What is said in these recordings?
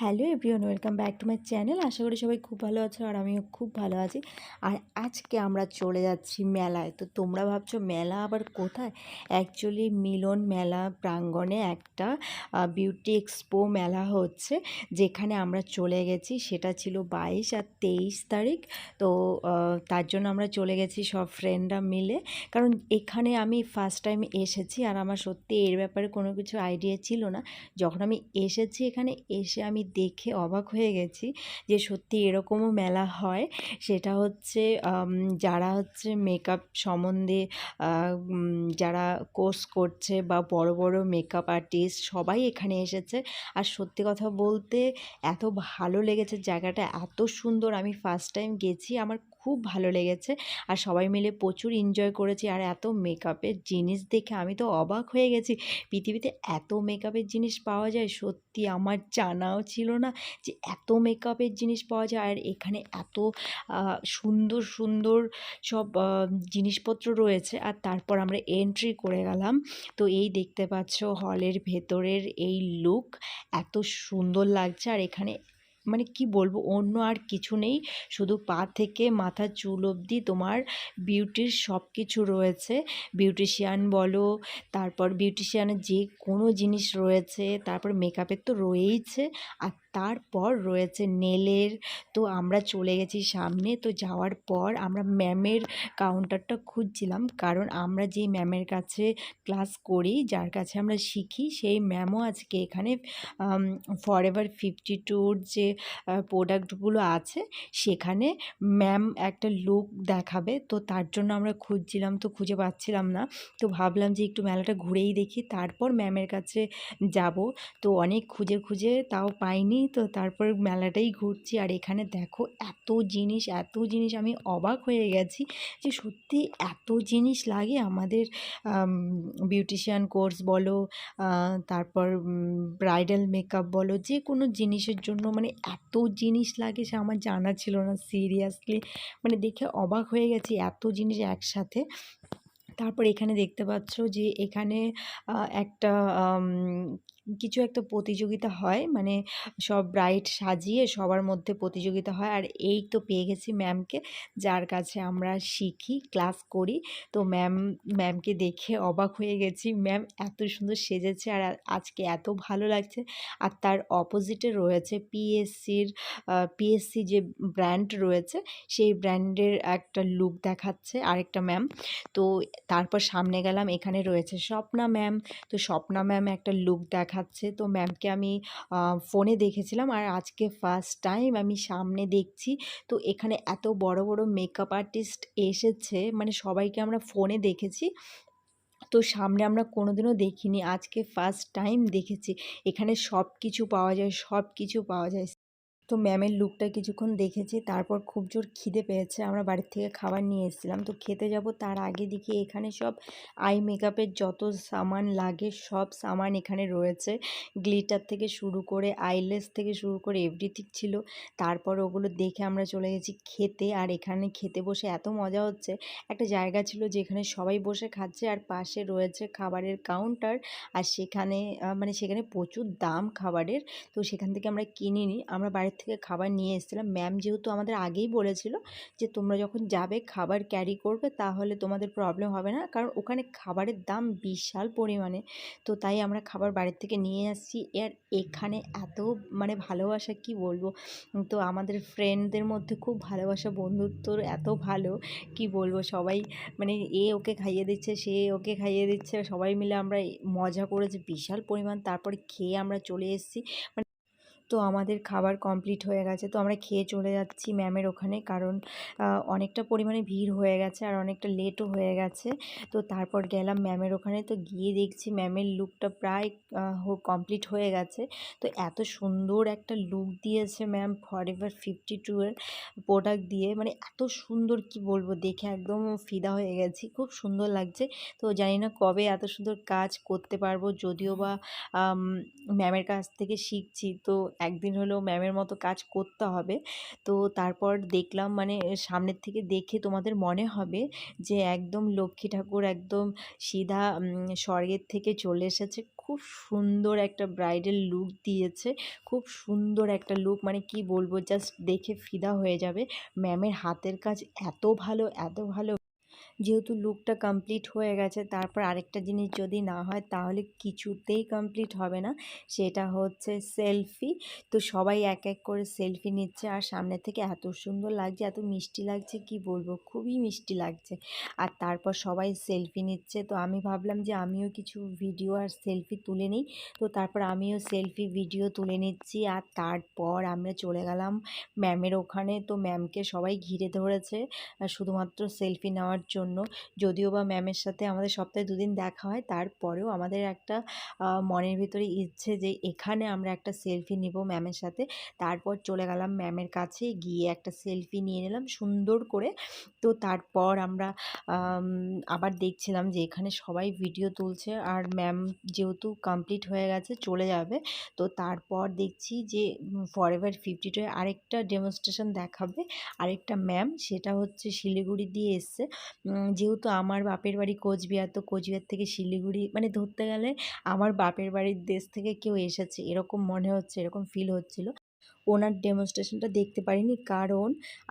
Hello everyone, welcome back to my channel. আশা করি সবাই খুব ভালো আছো আর আমিও খুব ভালো আছি। আর আজকে আমরা চলে যাচ্ছি মেলায়। তো তোমরা ভাবছ মেলা আবার কোথায়? অ্যাকচুয়ালি মিলন মেলা প্রাঙ্গণে একটা বিউটি এক্সপো মেলা হচ্ছে, যেখানে আমরা চলে গেছি। সেটা ছিল বাইশ আর তেইশ তারিখ। তো তার জন্য আমরা চলে গেছি সব ফ্রেন্ডরা মিলে। কারণ এখানে আমি ফার্স্ট টাইম এসেছি আর আমার সত্যি এর ব্যাপারে কোনো কিছু আইডিয়া ছিল না। যখন আমি এসেছি এখানে, এসে আমি দেখে অবাক হয়ে গেছি যে সত্যি এরকমও মেলা হয়। সেটা হচ্ছে যারা হচ্ছে মেকআপ সম্বন্ধে যারা কোর্স করছে বা বড় বড় মেকআপ আর্টিস্ট সবাই এখানে এসেছে। আর সত্যি কথা বলতে এত ভালো লেগেছে জায়গাটা, এত সুন্দর। আমি ফার্স্ট টাইম গেছি, আমার খুব ভালো লেগেছে। আর সবাই মিলে প্রচুর এনজয় করেছি। আর এত মেকআপের জিনিস দেখে আমি তো অবাক হয়ে গেছি। পৃথিবীতে এত মেকআপের জিনিস পাওয়া যায়, সত্যি আমার জানাও ছিল না যে এত মেকআপের জিনিস পাওয়া যায়। আর এখানে এত সুন্দর সুন্দর সব জিনিসপত্র রয়েছে। আর তারপর আমরা এন্ট্রি করে গেলাম। তো এই দেখতে পাচ্ছ হলের ভেতরের এই লুক এত সুন্দর লাগছে। আর এখানে মানে কি বলব, অন্য আর কিছু নেই। শুধু পা থেকে মাথা, চুল অবধি তোমার বিউটির সব কিছু রয়েছে। বিউটিশিয়ান বলো, তারপর বিউটিশিয়ানের যে কোনো জিনিস রয়েছে, তারপর মেকআপের তো রয়েইছে। আর তারপর রয়েছে নেলের, তো আমরা চলে গেছি সামনে, তো যাওয়ার পর আমরা ম্যামের কাউন্টারটা খুঁজছিলাম, কারণ আমরা যেই ম্যামের কাছে ক্লাস করি, যার কাছে আমরা শিখি, সেই ম্যামও আজকে এখানে ফর এভার ফিফটি টুর যে প্রোডাক্টগুলো আছে, সেখানে ম্যাম একটা লুক দেখাবে, তো তার জন্য আমরা খুঁজছিলাম, তো খুঁজে পাচ্ছিলাম না, তো ভাবলাম যে একটু মেলাটা ঘুরেই দেখি, তারপর ম্যামের কাছে যাব, তো অনেক খুঁজে খুঁজে তাও পাইনি তো তারপর মেলাটাই ঘুরছি। আর এখানে দেখো এত জিনিস এত জিনিস আমি অবাক হয়ে গেছি যে সত্যি এত জিনিস লাগে আমাদের বিউটিশিয়ান কোর্স বলো তারপর ব্রাইডাল মেকআপ বলো যে কোনো জিনিসের জন্য মানে এত জিনিস লাগে সে আমার জানা ছিল না সিরিয়াসলি মানে দেখে অবাক হয়ে গেছি এত জিনিস একসাথে। তারপর এখানে দেখতে পাচ্ছ যে এখানে একটা আম, কিছু একটা প্রতিযোগিতা হয় মানে সব ব্রাইট সাজিয়ে সবার মধ্যে প্রতিযোগিতা হয়। আর এই তো পেয়ে গেছি ম্যামকে যার কাছে আমরা শিখি ক্লাস করি। তো ম্যাম ম্যামকে দেখে অবাক হয়ে গেছি ম্যাম এত সুন্দর সেজেছে আর আজকে এত ভালো লাগছে। আর তার অপোজিটে রয়েছে পিএসসির পিএসসি যে ব্র্যান্ড রয়েছে, সেই ব্র্যান্ডের একটা লুক দেখাচ্ছে আরেকটা ম্যাম তো তারপর সামনে গেলাম, এখানে রয়েছে স্বপ্না ম্যাম তো স্বপ্না ম্যাম একটা লুক দেখাচ্ছে। তো ম্যামকে আমি ফোনে দেখেছিলাম আর আজকে ফার্স্ট টাইম আমি সামনে দেখছি। তো এখানে এত বড় বড় মেকআপ আর্টিস্ট এসেছে মানে সবাইকে আমরা ফোনে দেখেছি। তো সামনে আমরা কোনোদিনও দেখিনি। আজকে ফার্স্ট টাইম দেখেছি। এখানে সব কিছু পাওয়া যায় সব কিছু পাওয়া যায়। তো ম্যামের লুকটা কিছুক্ষণ দেখেছি, তারপর খুব জোর খিদে পেয়েছে। আমরা বাড়ির থেকে খাবার নিয়ে এসেছিলাম। তো খেতে যাব তার আগে দেখি এখানে সব আই মেকআপের যত সামান লাগে, সব সামান এখানে রয়েছে। গ্লিটার থেকে শুরু করে আইলেস থেকে শুরু করে এভরিথিং ছিল। তারপর ওগুলো দেখে আমরা চলে গেছি খেতে। আর এখানে খেতে বসে এত মজা হচ্ছে। একটা জায়গা ছিল যেখানে সবাই বসে খাচ্ছে আর পাশে রয়েছে খাবারের কাউন্টার আর সেখানে মানে সেখানে প্রচুর দাম খাবারের। তো সেখান থেকে আমরা কিনিনি আমরা বাড়ির থেকে খাবার নিয়ে এসেছিলাম। ম্যাম যেহেতু আমাদের আগেই বলেছিল যে, তোমরা যখন যাবে খাবার ক্যারি করবে, তাহলে তোমাদের প্রবলেম হবে না। কারণ ওখানে খাবারের দাম বিশাল পরিমাণে। তো তাই আমরা খাবার বাড়ির থেকে নিয়ে আসছি। আর এখানে এত মানে ভালোবাসা, কি বলব? তো আমাদের ফ্রেন্ডদের মধ্যে খুব ভালোবাসা বন্ধুত্বর এত ভালো, কি বলব? সবাই মানে এ ওকে খাইয়ে দিচ্ছে, সে ওকে খাইয়ে দিচ্ছে, সবাই মিলে আমরা মজা করেছি, বিশাল পরিমাণ। তারপরে খেয়ে আমরা চলে এসেছি। তো আমাদের খাবার কমপ্লিট হয়ে গেছে। তো আমরা খেয়ে চলে যাচ্ছি ম্যামের ওখানে কারণ অনেকটা পরিমাণে ভিড় হয়ে গেছে আর অনেকটা লেটও হয়ে গেছে। তো তারপর গেলাম ম্যামের ওখানে তো গিয়ে দেখছি ম্যামের লুকটা প্রায় কমপ্লিট হয়ে গেছে। তো এত সুন্দর একটা লুক দিয়েছে ma'am forever fifty two এর প্রোডাক্ট দিয়ে। মানে এত সুন্দর কি বলব, দেখে একদম ফিদা হয়ে গেছি। খুব সুন্দর লাগছে। তো জানি না কবে এত সুন্দর কাজ করতে পারব, যদিও বা ম্যামের কাছ থেকে শিখছি। তো একদিন হলেও ম্যামের মতো কাজ করতে হবে। তো তারপর দেখলাম মানে সামনের থেকে দেখে তোমাদের মনে হবে যে একদম লক্ষ্মী ঠাকুর একদম সিধা স্বর্গের থেকে চলে এসেছে। খুব সুন্দর একটা ব্রাইডাল লুক দিয়েছে। খুব সুন্দর একটা লুক মানে কি বলব? জাস্ট দেখে ফিদা হয়ে যাবে। ম্যামের হাতের কাজ এত ভালো এত ভালো। যেহেতু লুকটা কমপ্লিট হয়ে গেছে, তারপর আরেকটা জিনিস যদি না হয়, তাহলে কিছুতেই কমপ্লিট হবে না। সেটা হচ্ছে সেলফি তো সবাই এক এক করে সেলফি নিচ্ছে আর সামনে থেকে এত সুন্দর লাগছে, এত মিষ্টি লাগছে, কি বলব? খুবই মিষ্টি লাগছে। আর তারপর সবাই সেলফি নিচ্ছে। তো আমি ভাবলাম যে আমিও কিছু ভিডিও আর সেলফি তুলে নিই। তো তারপর আমিও সেলফি ভিডিও তুলে নিচ্ছি। আর তারপর আমরা চলে গেলাম ম্যামের ওখানে। তো ম্যামকে সবাই ঘিরে ধরেছে। শুধুমাত্র সেলফি নেওয়ার জন্য জন্য। যদিও বা ম্যামের সাথে আমাদের সপ্তাহে দুদিন দেখা হয়, তারপরেও আমাদের একটা মনের ভিতরে ইচ্ছে যে এখানে আমরা একটা সেলফি নিব ম্যামের সাথে। তারপর চলে গেলাম ম্যামের কাছে, গিয়ে একটা সেলফি নিয়ে নিলাম সুন্দর করে। তো তারপর আমরা আবার দেখছিলাম যে এখানে সবাই ভিডিও তুলছে। আর ম্যাম যেহেতু কমপ্লিট হয়ে গেছে, চলে যাবে। তো তারপর দেখছি যে ফর এভার ফিফটি টু আরেকটা ডেমনস্ট্রেশন দেখাবে। আরেকটা ম্যাম সেটা হচ্ছে শিলিগুড়ি দিয়ে এসছে। যেহেতু আমার বাপের বাড়ি কোচবিহার, তো কোচবিহার থেকে শিলিগুড়ি মানে ধরতে গেলে আমার বাপের বাড়ির দেশ থেকে কেউ এসেছে, এরকম মনে হচ্ছে, এরকম ফিল হচ্ছিল। ওনার ডেমনস্ট্রেশনটা দেখতে পারিনি। কারণ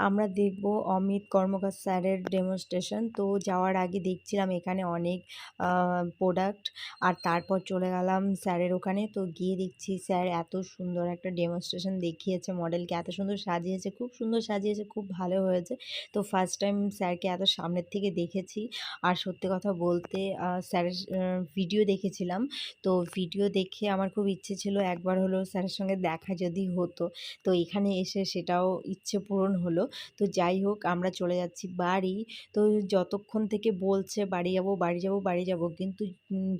আমরা দেখব অমিত কর্মকার স্যারের ডেমনস্ট্রেশন তো যাওয়ার আগে দেখছিলাম এখানে অনেক প্রোডাক্ট আর তারপর চলে গেলাম স্যারের ওখানে। তো গিয়ে দেখছি স্যার এত সুন্দর একটা ডেমনস্ট্রেশন দেখিয়েছে মডেলকে এত সুন্দর সাজিয়েছে, খুব সুন্দর সাজিয়েছে, খুব ভালো হয়েছে। তো ফার্স্ট টাইম স্যারকে এত সামনের থেকে দেখেছি। আর সত্যি কথা বলতে স্যারের ভিডিও দেখেছিলাম। তো ভিডিও দেখে আমার খুব ইচ্ছে ছিল একবার হলো স্যারের সঙ্গে দেখা যদি হতো। তো এখানে এসে সেটাও ইচ্ছে পূরণ হলো। তো যাই হোক, আমরা চলে যাচ্ছি বাড়ি। তো যতক্ষণ থেকে বলছে, বাড়ি যাব বাড়ি যাব বাড়ি যাব, কিন্তু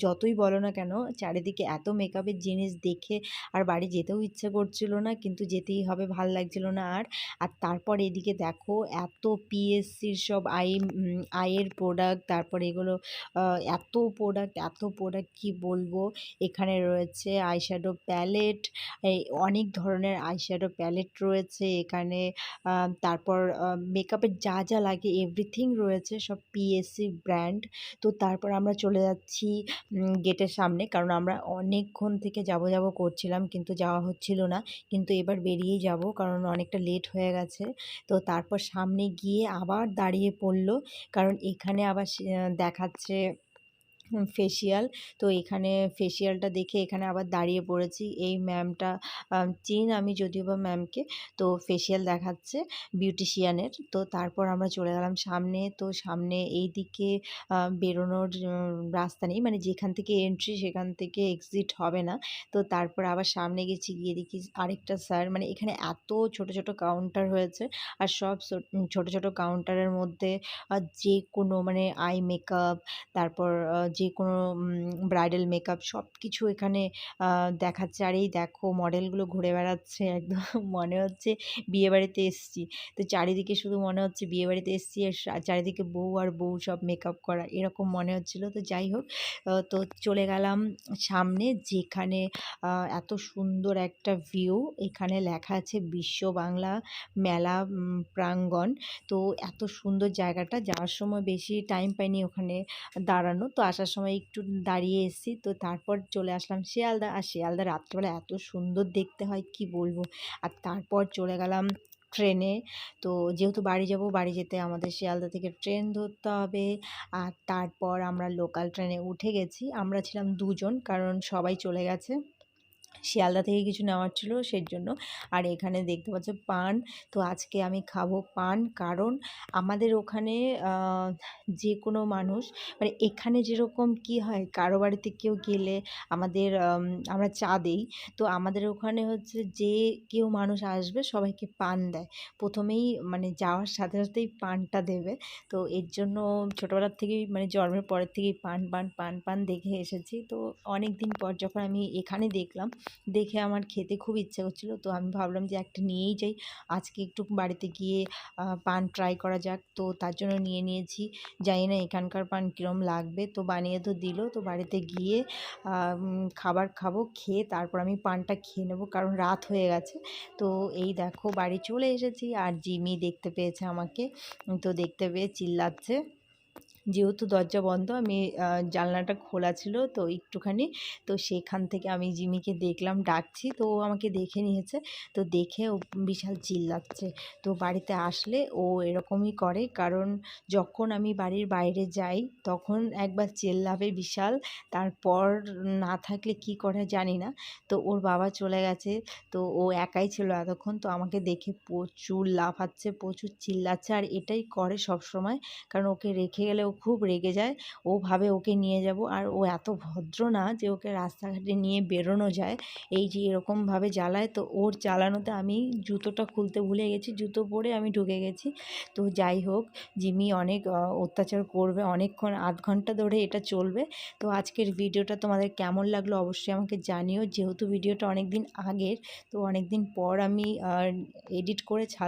যতই বলো না কেন, চারিদিকে এত মেকআপের জিনিস দেখে আর বাড়ি যেতেও ইচ্ছে করছিল না, কিন্তু যেতেই হবে, ভালো লাগছিল না আর। আর তারপর এদিকে দেখো, এত পিএসসির সব আই আয়ের প্রোডাক্ট তারপর এগুলো এত প্রোডাক্ট এত প্রোডাক্ট কি বলব? এখানে রয়েছে আইশ্যাডো প্যালেট অনেক ধরনের আইশ্যাডো প্যালেট রয়েছে, এখানে তারপর মেকআপের যা যা লাগে এভরিথিং রয়েছে, সব পিএসসি ব্র্যান্ড তো তারপর আমরা চলে যাচ্ছি গেটের সামনে, কারণ আমরা অনেকক্ষণ থেকে যাব যাব করছিলাম, কিন্তু যাওয়া হচ্ছিল না। কিন্তু এবার বেরিয়েই যাব, কারণ অনেকটা লেট হয়ে গেছে। তো তারপর সামনে গিয়ে আবার দাঁড়িয়ে পড়ল, কারণ এখানে আবার দেখাচ্ছে ফেসিয়াল তো এখানে ফেসিয়ালটা দেখে এখানে আবার দাঁড়িয়ে পড়েছি। এই ম্যামটা চিন আমি যদিও বা ম্যামকে তো ফেসিয়াল দেখাচ্ছে বিউটিশিয়ানের তো তারপর আমরা চলে গেলাম সামনে। তো সামনে এই দিকে বেরোনোর রাস্তা নেই। মানে যেখান থেকে এন্ট্রি সেখান থেকে এক্সিট হবে না। তো তারপর আবার সামনে গেছি, গিয়ে দেখি আরেকটা স্যার মানে এখানে এত ছোট ছোট কাউন্টার হয়েছে। আর সব ছোট ছোট কাউন্টারের মধ্যে যে কোনো মানে আই মেকআপ তারপর যে কোনো ব্রাইডাল মেকআপ সব কিছু এখানে দেখাচ্ছে। আর এই দেখো মডেলগুলো ঘুরে বেড়াচ্ছে, একদম মনে হচ্ছে বিয়েবাড়িতে এসছি। তো চারিদিকে শুধু মনে হচ্ছে বিয়েবাড়িতে এসছি আর চারিদিকে বউ আর বউ সব মেকআপ করা, এরকম মনে হচ্ছিল। তো যাই হোক তো চলে গেলাম সামনে যেখানে এত সুন্দর একটা ভিউ এখানে লেখা আছে বিশ্ব বাংলা মেলা প্রাঙ্গণ। তো এত সুন্দর জায়গাটা। যাওয়ার সময় বেশি টাইম পাইনি ওখানে দাঁড়ানো। তো আসার আসার সময় একটু দাঁড়িয়ে এসেছি। তো তারপর চলে আসলাম শিয়ালদা। আর শিয়ালদা রাত্রেবেলা এত সুন্দর দেখতে হয়, কি বলব? আর তারপর চলে গেলাম ট্রেনে। তো যেহেতু বাড়ি যাব, বাড়ি যেতে আমাদের শিয়ালদা থেকে ট্রেন ধরতে হবে। আর তারপর আমরা লোকাল ট্রেনে উঠে গেছি। আমরা ছিলাম দুজন, কারণ সবাই চলে গেছে। শিয়ালদা থেকে কিছু নেওয়ার ছিল সেই জন্য আর এখানে দেখতে পাচ্ছ পান। তো আজকে আমি খাব পান। কারণ আমাদের ওখানে যে কোনো মানুষ মানে এখানে যেরকম কি হয়, কারও বাড়িতে কেউ গেলে আমাদের আমরা চা দেই। তো আমাদের ওখানে হচ্ছে যে কেউ মানুষ আসবে, সবাইকে পান দেয়। প্রথমেই মানে যাওয়ার সাথে সাথেই পানটা দেবে। তো এর জন্য ছোটোবেলার থেকেই মানে জন্মের পরের থেকেই পান পান পান পান দেখে এসেছি। তো অনেক দিন পর যখন আমি এখানে দেখলাম দেখে আমার খেতে খুব ইচ্ছে করছিল। তো আমি ভাবলাম যে একটা নিয়েই যাই। আজকে একটু বাড়িতে গিয়ে পান ট্রাই করা যাক। তো তার জন্য নিয়ে নিয়েছি। জানি না এখানকার পান কীরম লাগবে। তো বানিয়ে তো দিল। তো বাড়িতে গিয়ে খাবার খাব, খেয়ে তারপর আমি পানটা খেয়ে নেব। কারণ রাত হয়ে গেছে। তো এই দেখো বাড়ি চলে এসেছি। আর জিমি দেখতে পেয়েছে আমাকে। তো দেখতে পেয়ে চিল্লাচ্ছে। যেহেতু দরজা বন্ধ, আমি জানলাটা খোলা ছিল তো একটুখানি। তো সেখান থেকে আমি জিমিকে দেখলাম, ডাকছি। তো ও আমাকে দেখে নিয়েছে। তো দেখে ও বিশাল চিল্লাচ্ছে। তো বাড়িতে আসলে ও এরকমই করে। কারণ যখন আমি বাড়ির বাইরে যাই, তখন একবার চেল্লাবে বিশাল। তারপর না থাকলে কি করে জানি না। তো ওর বাবা চলে গেছে। তো ও একাই ছিল এতক্ষণ। তো আমাকে দেখে প্রচুর লাফাচ্ছে, প্রচুর চিল্লাচ্ছে। আর এটাই করে সব সময় কারণ ওকে রেখে গেলে ও খুব রেগে যায়। ও ভাবে ওকে নিয়ে যাব। আর ও এত ভদ্র না যে ওকে রাস্তাঘাটে নিয়ে বেরোনো যায়। এই যে এরকমভাবে জ্বালায়, তো ওর জ্বালানোতে আমি জুতোটা খুলতে ভুলে গেছি। জুতো পরে আমি ঢুকে গেছি। তো যাই হোক, জিমি অনেক অত্যাচার করবে। অনেকক্ষণ, আধ ঘণ্টা ধরে এটা চলবে। তো আজকের ভিডিওটা তোমাদের কেমন লাগল অবশ্যই আমাকে জানিও। যেহেতু ভিডিওটা অনেক দিন আগের, তো অনেক দিন পর আমি এডিট করে ছাড়